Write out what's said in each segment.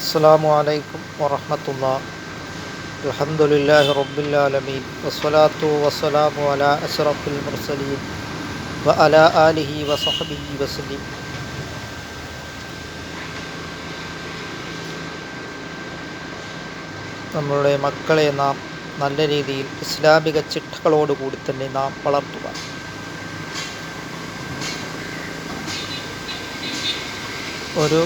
അസ്സാം വലൈക്കും വറഹമത്തുള്ള. അലഹമുല്ലാഹി റബ്ബുലാലമീൻ വസ്സലാത്തു വസ്സലാമു അല അഷറഫുൽ മുർസലീൻ. വ അല ആലിഹി വസഹബി വസലീം നമ്മളുടെ മക്കളെ നാം നല്ല രീതിയിൽ ഇസ്ലാമിക ചിട്ടകളോടുകൂടി തന്നെ നാം വളർത്തുക. ഒരു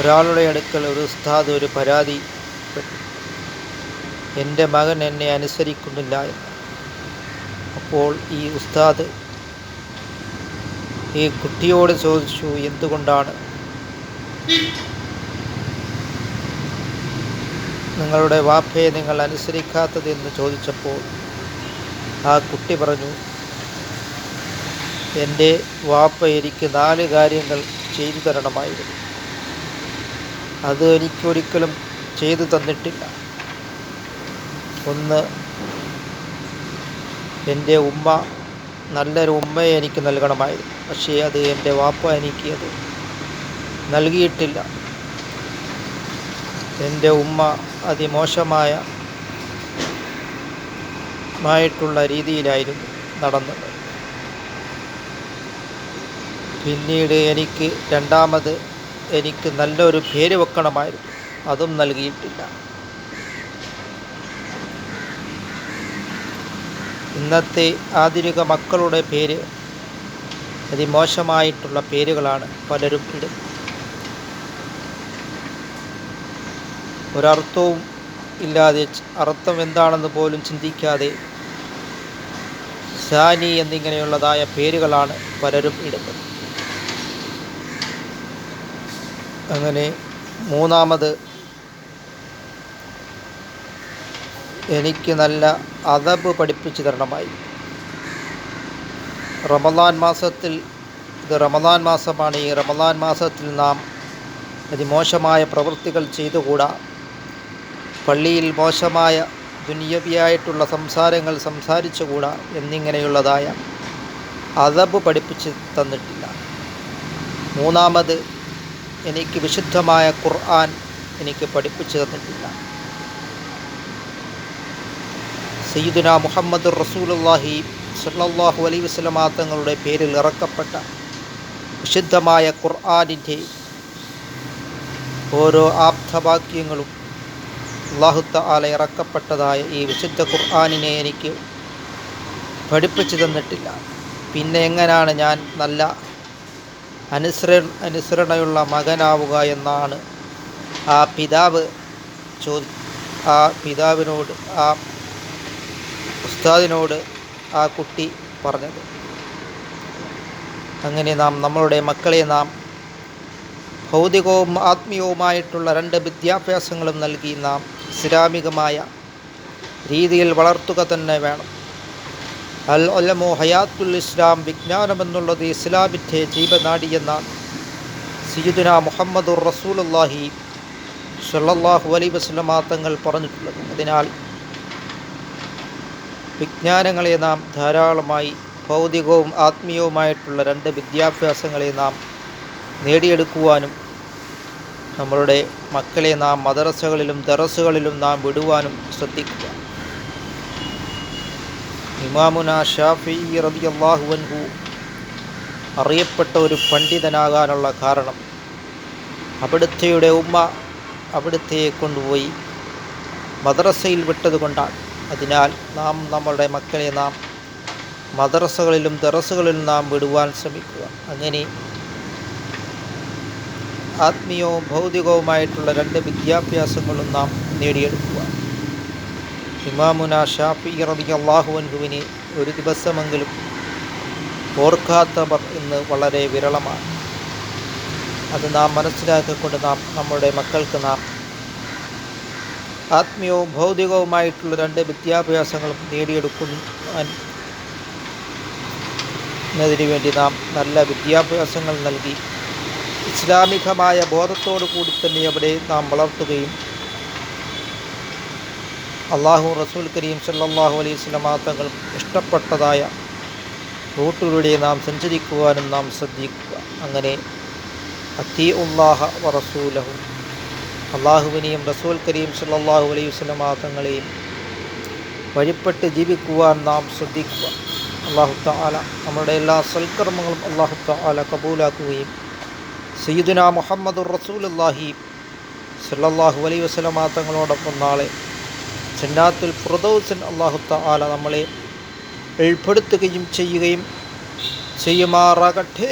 ഒരാളുടെ അടുക്കൽ ഒരു ഉസ്താദ് ഒരു പരാതി. എന്റെ മകൻ എന്നെ അനുസരിക്കുന്നില്ല അപ്പോൾ ഈ ഉസ്താദ് ഈ കുട്ടിയോട് ചോദിച്ചു എന്തുകൊണ്ടാണ് നിങ്ങളുടെ വാപ്പയെ നിങ്ങൾ അനുസരിക്കാത്തത്? എന്ന് ചോദിച്ചപ്പോൾ ആ കുട്ടി പറഞ്ഞു എന്റെ വാപ്പ എനിക്ക് നാല് കാര്യങ്ങൾ ചെയ്തു തരണമായിരുന്നു. അത് എനിക്കൊരിക്കലും ചെയ്തു തന്നിട്ടില്ല. ഒന്ന് എന്റെ ഉമ്മ നല്ലൊരു ഉമ്മയെ എനിക്ക് നൽകണമായിരുന്നു. പക്ഷേ അത് എന്റെ വാപ്പ എനിക്ക് അത് നൽകിയിട്ടില്ല. എന്റെ ഉമ്മ അതിമോശമായ മായിട്ടുള്ള രീതിയിലായിരുന്നു നടന്നത്. പിന്നീട് എനിക്ക് രണ്ടാമത് എനിക്ക് നല്ലൊരു പേര് വെക്കണമായിരുന്നു. അതും നൽകിയിട്ടില്ല. ഇന്നത്തെ ആധുനിക മക്കളുടെ പേര് അതിമോശമായിട്ടുള്ള പേരുകളാണ് പലരും ഇടുന്നത്. ഒരർത്ഥവും ഇല്ലാതെ അർത്ഥം എന്താണെന്ന് പോലും ചിന്തിക്കാതെ സാനി എന്നിങ്ങനെയുള്ളതായ പേരുകളാണ് പലരും ഇടുന്നത്. അങ്ങനെ മൂന്നാമത് എനിക്ക് നല്ല അതബ് പഠിപ്പിച്ചു തരണമായി. റമദാൻ മാസത്തിൽ ഇത് റമദാൻ മാസമാണ്. ഈ റമദാൻ മാസത്തിൽ നാം അതിമോശമായ പ്രവൃത്തികൾ ചെയ്തുകൂടാ. പള്ളിയിൽ മോശമായ ദുനിയവിയായിട്ടുള്ള സംസാരങ്ങൾ സംസാരിച്ചുകൂടാ എന്നിങ്ങനെയുള്ളതായ അതബ് പഠിപ്പിച്ച് തന്നിട്ടില്ല. മൂന്നാമത് എനിക്ക് വിശുദ്ധമായ ഖുർആൻ എനിക്ക് പഠിപ്പിച്ചു തന്നിട്ടില്ല. സയ്യിദുന മുഹമ്മദ് റസൂലുള്ളാഹി സല്ലല്ലാഹു അലൈഹി വസല്ലമ തങ്ങളുടെ പേരിൽ ഇറക്കപ്പെട്ട വിശുദ്ധമായ ഖുർആനിന്റെ ഓരോ ആപ്തവാക്യങ്ങളും അള്ളാഹുത്ത ആല ഇറക്കപ്പെട്ടതായ ഈ വിശുദ്ധ ഖുർആാനിനെ എനിക്ക് പഠിപ്പിച്ചു തന്നിട്ടില്ല. പിന്നെ എങ്ങനെയാണ് ഞാൻ നല്ല അനുസര അനുസരണയുള്ള മകനാവുക എന്നാണ്. ആ പിതാവ് ചോദി ആ പിതാവിനോട് ആ ഉസ്താദിനോട് ആ കുട്ടി പറഞ്ഞത്. അങ്ങനെ നാം നമ്മളുടെ മക്കളെ നാം ഭൗതികവും ആത്മീയവുമായിട്ടുള്ള രണ്ട് വിദ്യാഭ്യാസങ്ങളും നൽകി നാം ഇസ്ലാമികമായ രീതിയിൽ വളർത്തുക തന്നെ വേണം. അൽ ഒലമോ ഹയാത്തുൽ ഇസ്ലാം വിജ്ഞാനമെന്നുള്ളത് ഇസ്ലാമിന്റെ ജീവനാടി എന്നാണ് സയ്യിദുന മുഹമ്മദുർ റസൂലുള്ളാഹി സല്ലാഹു അലൈഹി വസല്ലമ തങ്ങൾ പറഞ്ഞിട്ടുള്ളത്. അതിനാൽ വിജ്ഞാനങ്ങളെ നാം ധാരാളമായി ഭൗതികവും ആത്മീയവുമായിട്ടുള്ള രണ്ട് വിദ്യാഭ്യാസങ്ങളെ നാം നേടിയെടുക്കുവാനും നമ്മളുടെ മക്കളെ നാം മദ്രസകളിലും ദറസുകളിലും നാം വിടുവാനും ശ്രദ്ധിക്കുക. ഇമാമുന ഷാഫി റളിയല്ലാഹു അൻഹു അറിയപ്പെട്ട ഒരു പണ്ഡിതനാകാനുള്ള കാരണം അവിടുത്തെയുടെ ഉമ്മ അവിടുത്തെയെ കൊണ്ടുപോയി മദ്രസയിൽ വിട്ടതുകൊണ്ടാണ് അതിനാൽ നാം നമ്മളുടെ മക്കളെ നാം മദ്രസകളിലും ദറസുകളിലും നാം വിടുവാൻ ശ്രമിക്കുക. അങ്ങനെ ആത്മീയവും ഭൗതികവുമായിട്ടുള്ള രണ്ട് വിദ്യാഭ്യാസങ്ങളും നാം നേടിയെടുക്കുക. ഇമാമുന ഷാഫി റബി അള്ളാഹുവൻഹുവിനെ ഒരു ദിവസമെങ്കിലും ഓർക്കാത്തവർ ഇന്ന് വളരെ വിരളമാണ്. അത് നാം മനസ്സിലാക്കിക്കൊണ്ട് നാം നമ്മുടെ മക്കൾക്ക് നാം ആത്മീയവും ഭൗതികവുമായിട്ടുള്ള രണ്ട് വിദ്യാഭ്യാസങ്ങളും നേടിയെടുക്കുന്നതിന് വേണ്ടി നാം നല്ല വിദ്യാഭ്യാസങ്ങൾ നൽകി. ഇസ്ലാമികമായ ബോധത്തോടു കൂടി തന്നെ അവിടെ നാം വളർത്തുകയും അള്ളാഹു റസൂൽ കരീം സല്ലാഹു അലൈഹി സ്വലമാ തങ്ങൾ ഇഷ്ടപ്പെട്ടതായ റൂട്ടിലൂടെ നാം സഞ്ചരിക്കുവാനും നാം ശ്രദ്ധിക്കുക. അങ്ങനെ അത്തി ഉള്ളാഹ വ റസൂലഹു. അള്ളാഹുവിനെയും റസൂൽ കരീം സല്ലാഹു അലൈഹി വസ്ലമാ തങ്ങളെയും വഴിപ്പെട്ട് ജീവിക്കുവാൻ നാം ശ്രദ്ധിക്കുക. അള്ളാഹു താല നമ്മുടെ എല്ലാ സൽക്കർമ്മങ്ങളും അള്ളാഹു താല കബൂലാക്കുകയും സയ്യിദുന മുഹമ്മദ് അള്ളാഹി സല്ലാഹു അലൈഹി വസ്ലമാ തങ്ങളോടൊപ്പം നാളെ ജന്നാത്തുൽ ഫുറദൗസൻ അള്ളാഹു താല നമ്മളെ ഉൾപ്പെടുത്തുകയും ചെയ്യുകയും ചെയ്യുമാറാകട്ടെ.